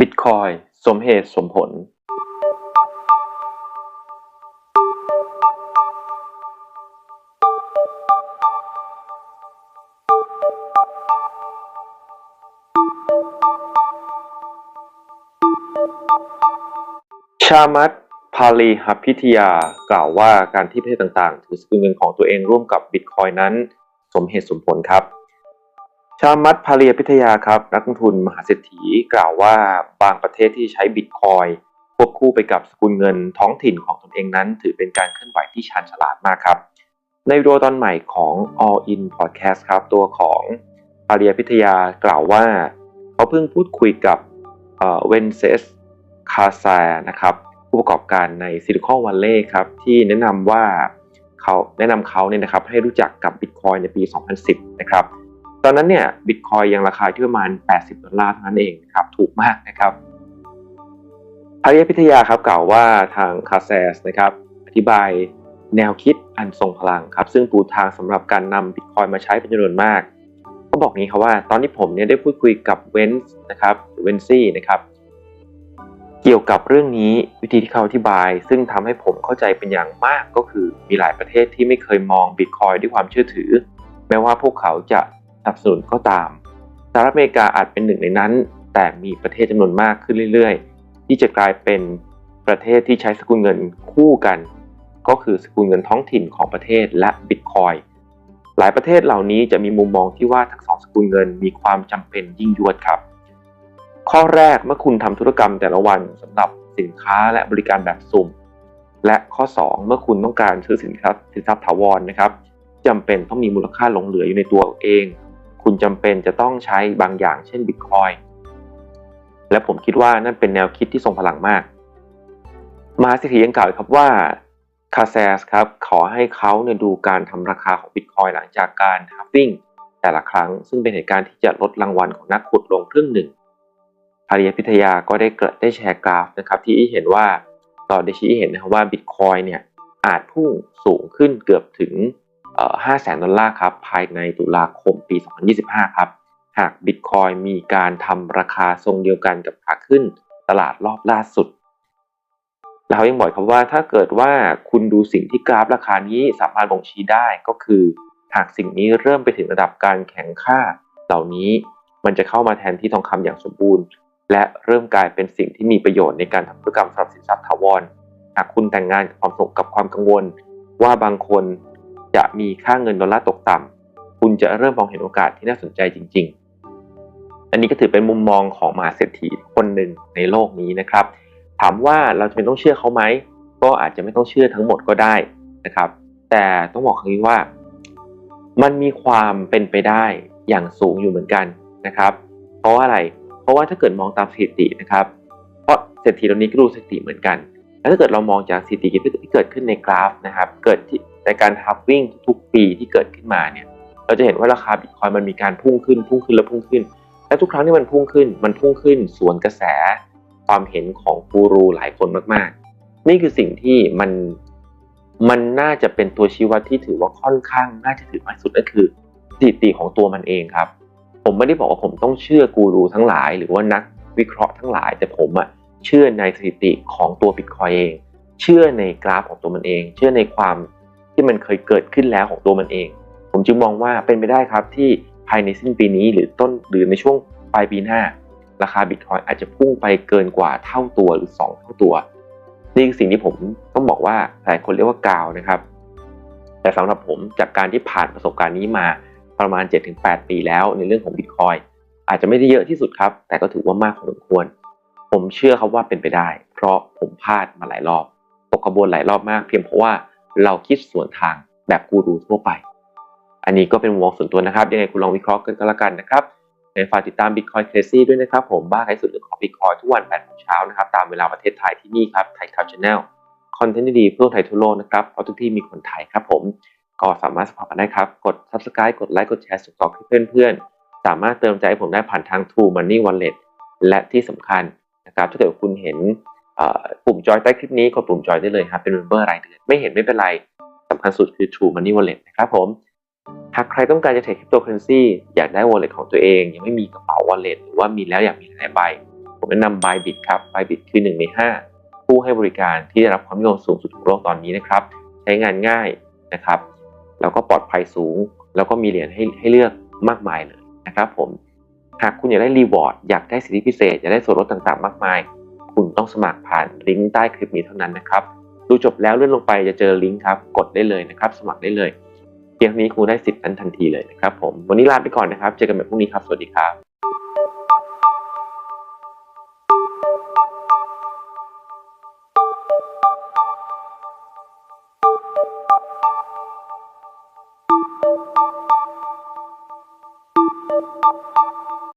บิตคอยสมเหตุสมผล ชามัตพาลีหับพิทยากล่าวว่าการที่ประเทศต่างๆ ถือสกุลเงินของตัวเองร่วมกับบิตคอยนั้น สมเหตุสมผลครับ ชามัตพาเลียพิทยาครับ นักลงทุนมหาเศรษฐีกล่าวว่าบางประเทศที่ใช้บิตคอยควบคู่ไปกับสกุลเงินท้องถิ่นของตนเองนั้น ถือเป็นการเคลื่อนไหวที่ชาญฉลาดมากครับ ในวิดีโอตอนใหม่ของ All In Podcast ครับ ตัวของพาเลียพิทยากล่าวว่า เขาเพิ่งพูดคุยกับเวนเซสคาซานะครับผู้ประกอบการในซิลิคอนวัลเลย์ครับที่แนะนำว่าเขาแนะนำเขาเนี่ยนะครับให้รู้จักกับบิตคอยในปี 2010 นะครับ อนนั้นเนี่ยบิตคอยยังราคาที่ประมาณ 80 ดอลลาร์เท่านั้นเองครับถูกมากนะครับพริยพิทยาครับกล่าวว่าทางคาเซสนะครับอธิบายแนวคิดอันทรงพลังครับซึ่งปูทางสำหรับการนำบิตคอยมาใช้เป็นจำนวนมากก็บอกงี้ครับว่าตอนที่ผมเนี่ยได้พูดคุยกับเวนส์นะครับเวนซี่นะครับเกี่ยวกับเรื่องนี้วิธีที่เขาอธิบาย ซึ่งทำให้ผมเข้าใจเป็นอย่างมากก็คือมีหลายประเทศที่ไม่เคยมองบิตคอยด้วยความเชื่อถือ แม้ว่าพวกเขาจะ สนับสนุนก็ตามสหรัฐอเมริกาอาจเป็นหนึ่งในนั้น แต่มีประเทศจำนวนมากขึ้นเรื่อย ๆ ที่จะกลายเป็นประเทศที่ใช้สกุลเงินคู่กัน ก็คือสกุลเงินท้องถิ่นของประเทศและบิตคอยหลายประเทศเหล่านี้จะมีมุมมองที่ว่าทั้งสองสกุลเงินมีความจำเป็นยิ่งยวดครับ ข้อแรกเมื่อคุณทำธุรกรรมแต่ละวันสำหรับสินค้าและบริการแบบสุ่ม และข้อ 2 เมื่อคุณต้องการซื้อสินค้าสินทรัพย์ถาวรนะครับจำเป็นต้องมีมูลค่าหลงเหลืออยู่ในตัวเอง คุณจำเป็นจะต้องใช้บางอย่างเช่นบิตคอยและผมคิดว่านั่นเป็นแนวคิดที่ทรงพลังมาก มหาเศรษฐียังกล่าวครับว่าคาเซสครับขอให้เขาเนี่ยดูการทำราคาของบิตคอยหลังจากการฮัฟฟิ้งแต่ละครั้ง ซึ่งเป็นเหตุการณ์ที่จะลดรางวัลของนักขุดลงครึ่งหนึ่งภาริยพิทยาก็ได้เกิดได้แชร์กราฟนะครับที่เห็นว่าต่อได้ชี้เห็นนะครับว่าบิตคอยเนี่ยอาจพุ่งสูงขึ้นเกือบถึง 5แสนดอลลาร์ครับ ภายในตุลาคมปี 2025 ครับ หากบิตคอยมีการทำราคาทรงเดียวกันกับขาขึ้นตลาดรอบล่าสุด แล้วยังบอกครับว่าถ้าเกิดว่าคุณดูสิ่งที่กราฟราคานี้สามารถบ่งชี้ได้ก็คือ หากสิ่งนี้เริ่มไปถึงระดับการแข่งค่า เหล่านี้มันจะเข้ามาแทนที่ทองคำอย่างสมบูรณ์ และเริ่มกลายเป็นสิ่งที่มีประโยชน์ในการทำธุรกรรมสำหรับสินทรัพย์ถาวรหากคุณแต่งงานกับความสงกับความกังวล ว่าบางคน จะมีค่าเงินดอลลาร์ตกต่ำคุณจะเริ่มมองเห็นโอกาสที่น่าสนใจจริง ๆ อันนี้ก็ถือเป็นมุมมองของมหาเศรษฐีคนหนึ่งในโลกนี้นะครับ ถามว่าเราจะเป็นต้องเชื่อเขาไหมก็อาจจะไม่ต้องเชื่อทั้งหมดก็ได้นะครับ แต่ต้องบอกครั้งนี้ว่า มันมีความเป็นไปได้อย่างสูงอยู่เหมือนกันนะครับ เพราะว่าอะไร เพราะว่าถ้าเกิดมองตามสถิตินะครับ เพราะเศรษฐีเหล่านี้ก็ดูสถิติเหมือนกัน แล้วถ้าเกิดเรามองจากสถิติที่เกิดขึ้นในกราฟนะครับเกิดที่ในการฮับวิ่งทุกๆปีที่เกิดขึ้นมาเนี่ยเราจะเห็นว่าราคาบิตคอยมันมีการพุ่งขึ้นพุ่งขึ้นแล้วพุ่งขึ้น และทุกครั้งที่มันพุ่งขึ้น มันพุ่งขึ้นสวนกระแสความเห็นของกูรูหลายคนมากๆ นี่คือสิ่งที่มันมันน่าจะเป็นตัวชี้วัดที่ถือว่าค่อนข้างน่าจะถือมากสุดก็คือสถิติของตัวมันเองครับ ผมไม่ได้บอกว่าผมต้องเชื่อกูรูทั้งหลาย หรือว่านักวิเคราะห์ทั้งหลายแต่ผมอะ เชื่อในสถิติของตัวบิตคอยเอง เชื่อในกราฟของตัวมันเอง เชื่อในความที่มันเคยเกิดขึ้นแล้วของตัวมันเอง ผมจึงมองว่าเป็นไปได้ครับที่ภายในสิ้นปีนี้หรือต้นหรือในช่วงปลายปีหน้า ราคาบิตคอยอาจจะพุ่งไปเกินกว่าเท่าตัวหรือ 2 เท่าตัว นี่คือสิ่งที่ผมต้องบอกว่าหลายคนเรียกว่ากาวนะครับ แต่สำหรับผมจากการที่ผ่านประสบการณ์นี้มาประมาณ 7-8 ปีแล้วในเรื่องของบิตคอยอาจจะไม่ได้เยอะที่สุดครับ แต่ก็ถือว่ามากพอสมควร ผมเชื่อครับว่าเป็นไปได้ เพราะผมพลาดมาหลายรอบตกกระบวนหลายรอบมาก เพียงเพราะว่าเราคิดสวนทางแบบกูรูทั่วไป อันนี้ก็เป็นมุมมองส่วนตัวนะครับ ยังไงคุณลองวิเคราะห์กันก็แล้วกันนะครับในฝากติดตาม Bitcoin Crazy ด้วยนะครับ ผมบ้าใครสุดเรื่องของ Bitcoin ทุกวัน8โมงเช้านะครับ ตามเวลาประเทศไทยที่นี่ครับไทยข่าวชาแนลคอนเทนต์ดีเพื่อไทยทั่วโลกนะครับ เพราะทุกที่มีคนไทยครับผม ก็สามารถสมัครกันได้ครับ กด Subscribe กดไลค์ กดแชร์ส่งต่อให้เพื่อนๆ สามารถเติมใจให้ผมได้ผ่านทาง True Money Wallet และที่สำคัญ นะครับถ้าเกิดคุณเห็นปุ่มจอยใต้คลิปนี้กดปุ่มจอยได้เลยครับเป็นเมมเบอร์รายเดือนไม่เห็นไม่เป็นไรสำคัญสุดคือ True Money Wallet นะครับผม หากใครต้องการจะเทรดคริปโตเคอเรนซีอยากได้ wallet ของตัวเอง ยังไม่มีกระเป๋า wallet หรือว่ามีแล้วอยากมีหลายใบ ผมแนะนำ Bybit ครับ Bybit คือหนึ่งใน 5 ผู้ให้บริการที่ได้รับความนิยมสูงสุดของโลกตอนนี้นะครับ ใช้งานง่ายนะครับ แล้วก็ปลอดภัยสูง แล้วก็มีเหรียญให้ให้เลือกมากมายเลยนะครับผม หากคุณอยากได้รีวอร์ดอยากได้สิทธิพิเศษ อยากได้ส่วนลดต่างๆ มากมาย คุณต้องสมัครผ่านลิงก์ใต้คลิปนี้เท่านั้นนะครับ ดูจบแล้วเลื่อนลงไปจะเจอลิงก์ครับ กดได้เลยนะครับ สมัครได้เลย เพียงเท่านี้คุณได้สิทธิ์นั้นทันทีเลยนะครับผม วันนี้ลาไปก่อนนะครับ เจอกันใหม่พรุ่งนี้ครับ สวัสดีครับ